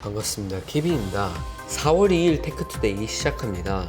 반갑습니다. 케빈입니다. 4월 2일 테크투데이 시작합니다.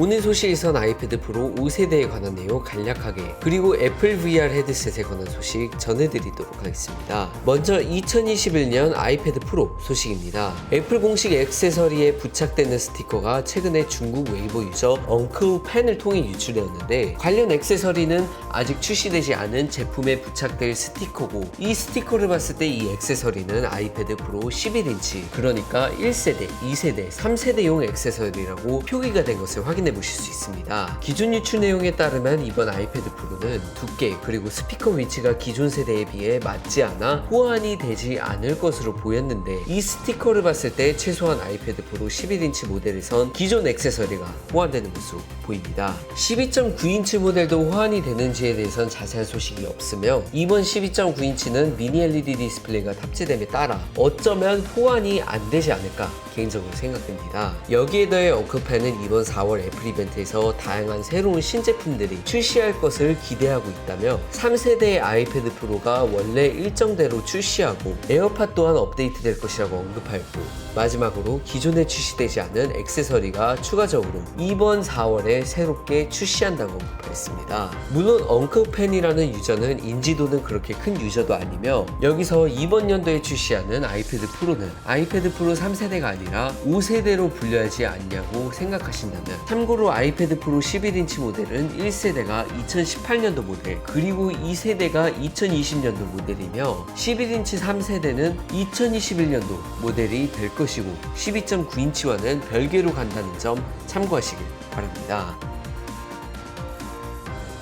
오늘 소식에선 아이패드 프로 5세대에 관한 내용 간략하게 그리고 애플 VR 헤드셋에 관한 소식 전해드리도록 하겠습니다. 먼저 2021년 아이패드 프로 소식입니다. 애플 공식 액세서리에 부착되는 스티커가 최근에 중국 웨이보 유저 엉크우 펜을 통해 유출되었는데 관련 액세서리는 아직 출시되지 않은 제품에 부착될 스티커고 이 스티커를 봤을 때 이 액세서리는 아이패드 프로 11인치 그러니까 1세대, 2세대, 3세대용 액세서리라고 표기가 된 것을 확인해 보실 수 있습니다. 기존 유출 내용에 따르면 이번 아이패드 프로는 두께 그리고 스피커 위치가 기존 세대에 비해 맞지 않아 호환이 되지 않을 것으로 보였는데 이 스티커를 봤을 때 최소한 아이패드 프로 11인치 모델에선 기존 액세서리가 호환되는 것으로 보입니다. 12.9인치 모델도 호환이 되는 지에 대해선 자세한 소식이 없으며 이번 12.9인치는 미니 LED 디스플레이가 탑재됨에 따라 어쩌면 호환이 안 되지 않을까 개인적으로 생각됩니다. 여기에 더해 엉크팬은 이번 4월 애플 이벤트에서 다양한 새로운 신제품들이 출시할 것을 기대하고 있다며 3세대의 아이패드 프로가 원래 일정대로 출시하고 에어팟 또한 업데이트될 것이라고 언급하였고 마지막으로 기존에 출시되지 않은 액세서리가 추가적으로 이번 4월에 새롭게 출시한다고 언급했습니다. 물론 엉크팬이라는 유저는 인지도는 그렇게 큰 유저도 아니며 여기서 이번 연도에 출시하는 아이패드 프로는 아이패드 프로 3세대가 아니라 5세대로 불려야지 않냐고 생각하신다면 참고로 아이패드 프로 11인치 모델은 1세대가 2018년도 모델 그리고 2세대가 2020년도 모델이며 11인치 3세대는 2021년도 모델이 될 것이고 12.9인치와는 별개로 간다는 점 참고하시길 바랍니다.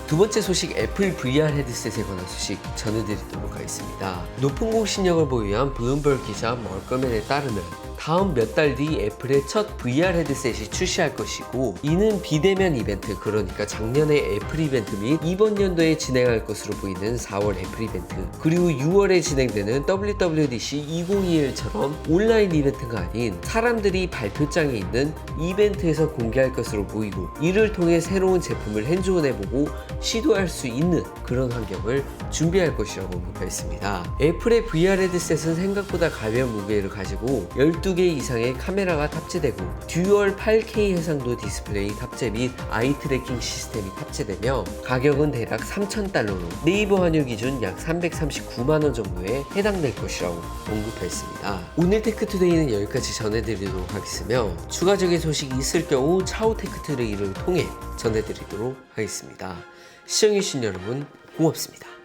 두 번째 소식 애플 VR 헤드셋에 관한 소식 전해드리도록 하겠습니다. 높은 공신력을 보유한 블룸버그 기자 멀거맨에 따르면 다음 몇 달 뒤 애플의 첫 VR 헤드셋이 출시할 것이고 이는 비대면 이벤트 그러니까 작년의 애플 이벤트 및 이번 연도에 진행할 것으로 보이는 4월 애플 이벤트 그리고 6월에 진행되는 WWDC 2021처럼 온라인 이벤트가 아닌 사람들이 발표장에 있는 이벤트에서 공개할 것으로 보이고 이를 통해 새로운 제품을 핸즈온해보고 시도할 수 있는 그런 환경을 준비할 것이라고 언급했습니다. 애플의 VR 헤드셋은 생각보다 가벼운 무게를 가지고 12개 이상의 카메라가 탑재되고 듀얼 8K 해상도 디스플레이 탑재 및 아이 트래킹 시스템이 탑재되며 가격은 대략 3,000달러로 네이버 환율 기준 약 339만원 정도에 해당될 것이라고 언급했습니다. 오늘 테크투데이는 여기까지 전해드리도록 하겠으며 추가적인 소식이 있을 경우 차후 테크투데이를 통해 전해드리도록 하겠습니다. 시청해주신 여러분 고맙습니다.